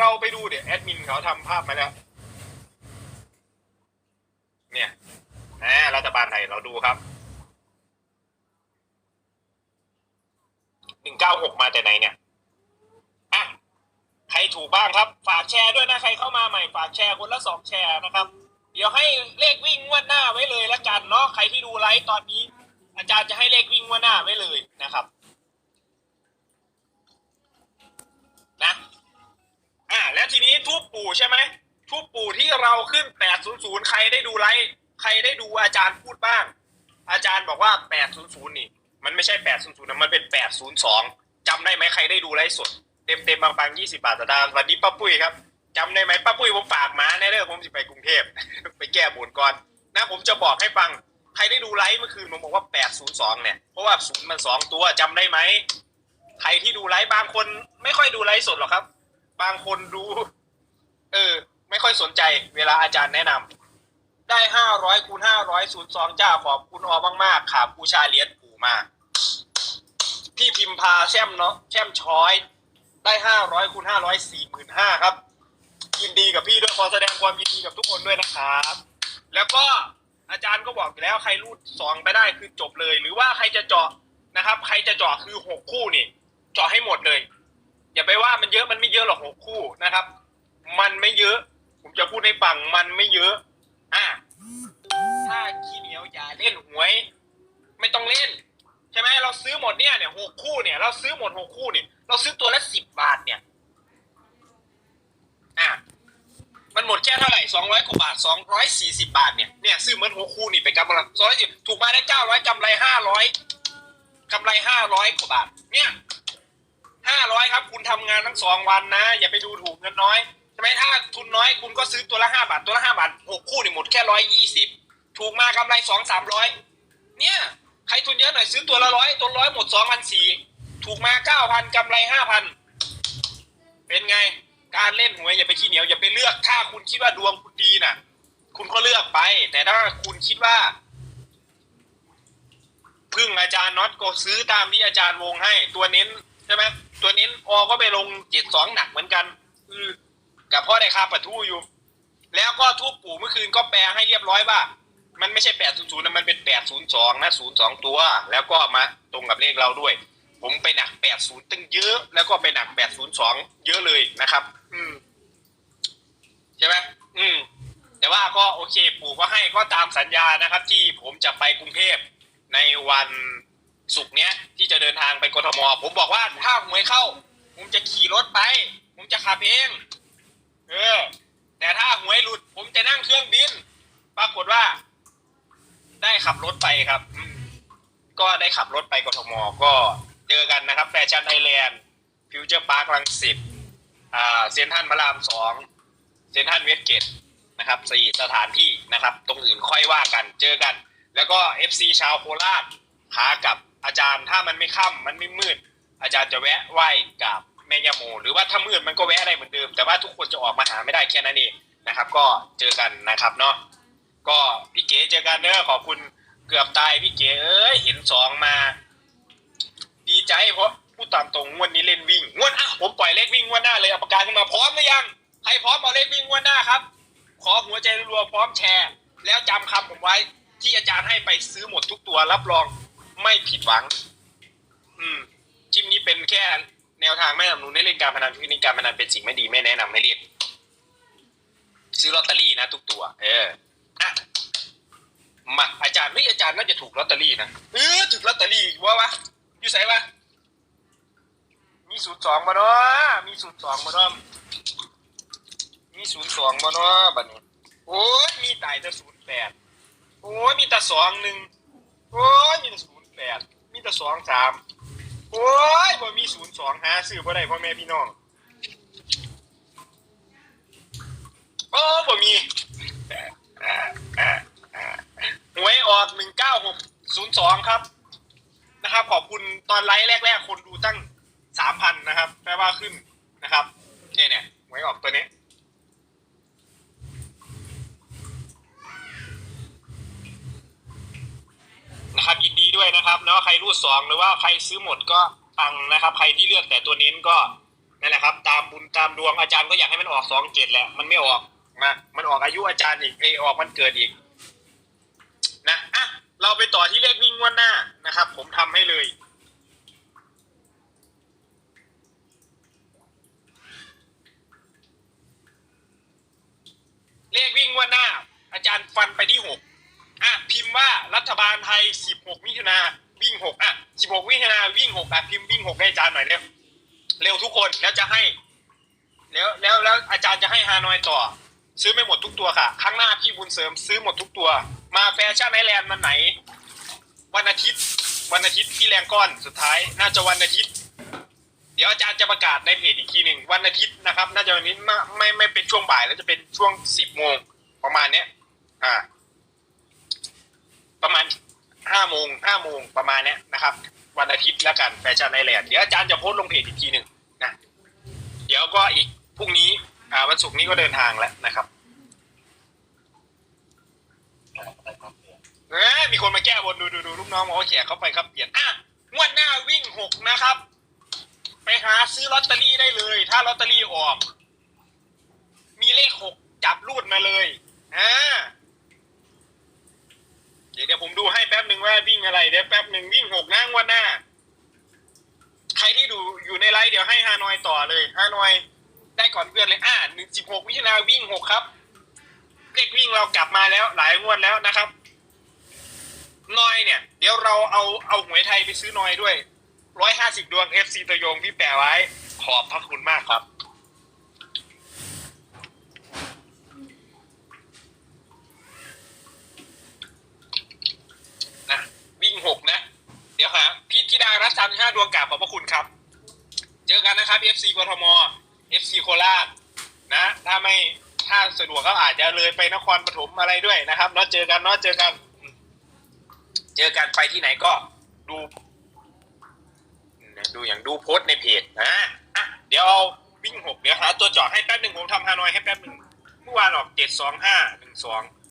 เราไปดูเดี๋ยวแอดมินเขาทำภาพมาแล้ว เนี่ยอ่ารัฐบาลไทยเราดูครับหนึ่งเก้าหกมาแต่ไหนเนี่ยอะใครถูกบ้างครับ ฝากแชร์ด้วยนะ ใครเข้ามาใหม่ฝากแชร์คนละสองแชร์นะครับ เดี๋ยวให้เลขวิ่งงวดหน้าไว้เลยละกันเนาะใครที่ดูไลฟ์ตอนนี้ อาจารย์จะให้เลขวิ่งงวดหน้าไว้เลยนะครับ นะ อ่า แล้วทีนี้ทูบปู่ใช่ไหมทูบปู่ที่เราขึ้น800ใครได้ดูไลฟ์ใครได้ดูอาจารย์พูดบ้าง อาจารย์บอกว่า800นี่ มันไม่ใช่800นย์ศูนย์นะมันเป็น802จำได้ไหมใครได้ดูไลฟ์สดเต็มเต็มๆบางๆ20บาทต่อดาวสวัสดีป้าปุ้ยครับจำได้ไหมป้าปุ้ยผมฝากมาแน่เด้อผมจะไปกรุงเทพไปแก้บนก่อนนะผมจะบอกให้ฟังใครได้ดูไลฟ์เมื่อคืนผมบอกว่า802เนี่ยเพราะว่าศูนย์มันสองตัวจำได้ไหมใครที่ดูไลฟ์บางคนไม่ค่อยดูไลฟ์สดหรอกครับ บางคนดูเออ ไม่ค่อยสนใจเวลาอาจารย์แนะนำได้ห้าร้อยคูณห้าร้อยศูนย์สองจ้าขอบคุณออมากๆขาบูชาเหรียญปู่มา พี่พิมพาแช่มเนาะแช่มช้อย ได้ห้าร้อยคูณห้าร้อยสี่หมื่นห้าครับ ยินดีกับพี่ด้วยขอแสดงความยินดีกับทุกคนด้วยนะครับ แล้วก็อาจารย์ก็บอกอยู่แล้วใครรูดสองไปได้คือจบเลย หรือว่าใครจะเจาะนะครับ ใครจะเจาะคือหกคู่นี่เจาะให้หมดเลย อย่าไปว่ามันเยอะมันไม่เยอะหรอกหกคู่นะครับ มันไม่เยอะ ผมจะพูดให้ฟังมันไม่เยอะอะถ้าขี้เหนียวอย่าเล่นหวย ไม่ต้องเล่น ใช่ไหมเราซื้อหมดเนี่ยเนี่ยหกคู่เนี่ย เราซื้อหมดหกคู่เนี่ย เราซื้อตัวละสิบบาทเนี่ยอะมันหมดแค่เท่าไหร่สองร้อยกว่าบาทสองร้อยสี่สิบาทเนี่ยเนี่ยซื้อเหมือนหกคู่นี่ไปกำไรสองร้อยสิบถูกมาได้เก้าร้อยกำไรห้าร้อยกำไรห้าร้อยกว่าบาทเนี่ย ห้าร้อยครับ คุณทำงานทั้งสองวันนะ อย่าไปดูถูกเงินน้อยใช่ไหมถ้าทุนน้อยคุณก็ซื้อตัวละห้าบาท ตัวละห้าบาทหกคู่นี่หมดแค่ร้อยยี่สิบถูกมากำไรสองสามร้อยเนี่ยใครทุนเยอะหน่อยซื้อตัวละร้อยตัวร้อยหมดสองพันสี่ถูกมาเก้าพันกำไรห้าพันเป็นไง การเล่นหวยอย่าไปขี้เหนียวอย่าไปเลือก ถ้าคุณคิดว่าดวงคุณดีน่ะ คุณก็เลือกไป แต่ถ้าคุณคิดว่าพึ่งอาจารย์น็อตก็ซื้อตามที่อาจารย์วงให้ ตัวเน้นใช่ไหม ตัวเน้นออก็ไปลงเจ็ดสองหนักเหมือนกันอือกับพ่อได้คาปะทู่อยู่ แล้วก็ทูบปู่เมื่อคืนก็แปลให้เรียบร้อยว่า มันไม่ใช่แปดศูนย์ศูนย์นะมันเป็นแปดศูนย์สองนะศูนย์สองตัว แล้วก็มาตรงกับเลขเราด้วย ผมไปหนักแปดศูนย์ตั้งเยอะ แล้วก็ไปหนักแปดศูนย์สองเยอะเลยนะครับ อืมใช่ไหมอืม แต่ว่าก็โอเค ปู่ก็ให้ก็ตามสัญญานะครับ ที่ผมจะไปกรุงเทพในวัน ศุกเนี้ยที่จะเดินทางไปกทม ผมบอกว่าถ้าหวยเข้า ผมจะขี่รถไป ผมจะขับเอง เออ แต่ถ้าหวยหลุด ผมจะนั่งเครื่องบิน ปรากฏว่า ได้ขับรถไปครับ ก็ได้ขับรถไปกทม ก็เจอกันนะครับ แฟชั่นไอแลนด์ฟิวเจอร์พาร์คลังสิตอ่าเซนทันพระรามสองเซนทันเวสเกตนะครับสี่สถานที่นะครับ ตรงอื่นค่อยว่ากัน เจอกัน แล้วก็ FC ชาวโคราชหากับ อาจารย์ถ้ามันไม่ค่ำมันไม่มืด อาจารย์จะแวะไหว้กับแม่ยาโมหรือว่าถ้ามืดมันก็แวะอะไรเหมือนเดิม แต่ว่าทุกคนจะออกมาหาไม่ได้แค่นั้นเองนะครับ ก็เจอกันนะครับเนาะก็พี่เก๋เจอกันเด้อขอบคุณเกือบตายพี่เก๋เอ้ยเห็นสองมา ดีใจเพราะพูดตามตรงงวดนี้เล่นวิ่งงวดอะผมปล่อยเลขวิ่งงวดหน้าเลยเอาปากกาขึ้นมาพร้อมหรือยังใครพร้อมเอาเลขวิ่งงวดหน้าครับ ขอหัวใจรัวพร้อมแชร์ แล้วจำคำผมไว้ที่อาจารย์ให้ไปซื้อหมดทุกตัวรับรอง ไม่ผิดหวัง อืมคลิปนี้เป็นแค่แนวทางไม่สนับสนุนให้เล่นการพนันทุกนี้การพนันเป็นสิ่งไม่ดีไม่แนะนำให้เล่นซื้อลอตเตอรี่นะทุกตัว เอออะมาอาจารย์เฮ้ยอาจารย์น่าจะถูกลอตเตอรี่นะเออถูกลอตเตอรี่ว่าวะอยู่ไหนวะมีศูนย์สองมาเนาะมีศูนย์สองมาเนาะมีศูนย์สองมาเนาะบัดนี้โอ้ยมีตายแต่ศูนย์แปดโอ้ยมีแต่สองหนึ่งโอ้ยมีแต่ศูนย์ แปดมีแต่สองสามโอ้ยบ่มีศูนย์สองหาซื้อบ่ได้พ่อแม่พี่น้องโอ้บ่มีหวยออกหนึ่งเก้าหกศูนย์สองครับ นะครับ ขอบคุณตอนไลฟ์แรก ๆ คนดูตั้งสามพันนะครับแปลว่าขึ้นนะครับ เนี่ยเนี่ยหวยออกตัวนี้ นะครับยินดีด้วย นะครับเนาใครรูดสองหรือว่าใครซื้อหมดก็ปังนะครับ ใครที่เลือกแต่ตัวเน้นก็นั่นแหละครับ ตามบุญตามดวงอาจารย์ก็อยากให้มันออกสองเจ็ดแหละมันไม่ออกนะมันออกอายุอาจารย์อีกเอออกมันเกิดอีก นะอะเราไปต่อที่เลขวิ่งวันหน้านะครับ ผมทำให้เลยเลขวิ่งวันหน้า อาจารย์ฟันไปที่หกอะพิมพ์ว่ารัฐบาลไทยสิบหกมิถุนา หกอะสิบหกมิถุนาวิ่งหกอะพิมพ์วิ่งหกให้อาจารย์หน่อยเร็วเร็วทุกคนแล้วจะให้ แล้วแล้วแล้วอาจารย์จะให้ฮานอยต่อ ซื้อไม่หมดทุกตัวค่ะ ข้างหน้าพี่บุญเสริมซื้อหมดทุกตัว มาแฟชั่นไอแลนด์วันไหน วันอาทิตย์ วันอาทิตย์ที่แรงก้อนสุดท้าย น่าจะวันอาทิตย์ เดี๋ยวอาจารย์จะประกาศในเพจอีกทีหนึ่งวันอาทิตย์นะครับ น่าจะวันนี้ไม่ไม่ไม่เป็นช่วงบ่ายแล้วจะเป็นช่วงสิบโมงประมาณเนี้ย อ่า ประมาณ ห้าโมงห้าโมงประมาณเนี้ยนะครับ วันอาทิตย์แล้วกันแฟชั่นไอแลนด์เดี๋ยวอาจารย์จะโพสต์ลงเพจอีกทีหนึ่งนะเดี๋ยวก็อีกพรุ่งนี้อ่าวันศุกร์นี้ก็เดินทางแล้วนะครับเอ้ยมีคนมาแก้บนดูดูดูลูกน้องบอกว่าแขกเข้าไปครับเปลี่ยนอะงวดหน้าวิ่งหกนะครับ ไปหาซื้อลอตเตอรี่ได้เลย ถ้าลอตเตอรี่ออก มีเลขหกจับรูดมาเลยอ่า เดี๋ยวผมดูให้แป๊บหนึ่งว่าวิ่งอะไรเดี๋ยวแป๊บหนึ่งวิ่งหกนะงวดหน้า ใครที่ดูอยู่ในไลฟ์เดี๋ยวให้ฮานอยต่อเลยฮานอยได้ก่อนเพื่อนเลยอ่าหนึ่งสิบหกมิถุนาวิ่งหกครับเลขวิ่งเรากลับมาแล้วหลายงวดแล้วนะครับนอยเนี่ย เดี๋ยวเราเอาเอาหวยไทยไปซื้อนอยด้วยร้อยห้าสิบดวง FC ตัวยงที่แปะไว้ ขอบพระคุณมากครับ นะ วิ่งหกนะ เดี๋ยวครับพี่ธิดารัตน์สามห้าดวงกราบขอบพระคุณครับ เจอกันนะครับ FC กทม FC โคราชนะ ถ้าไม่ถ้าสะดวกก็อาจจะเลยไปนครปฐมอะไรด้วยนะครับเนาะเจอกันเนาะเจอกัน เจอกันไปที่ไหนก็ดู ดูอย่างดูโพสต์ในเพจนะอะเดี๋ยวเอาวิ่งหกเดี๋ยวหาตัวจาะให้แป๊บหนึ่งผมทำฮานอยให้แป๊บหนึ่งเมื่อวานออกเจ็ดสองห้าหนึ่งสอง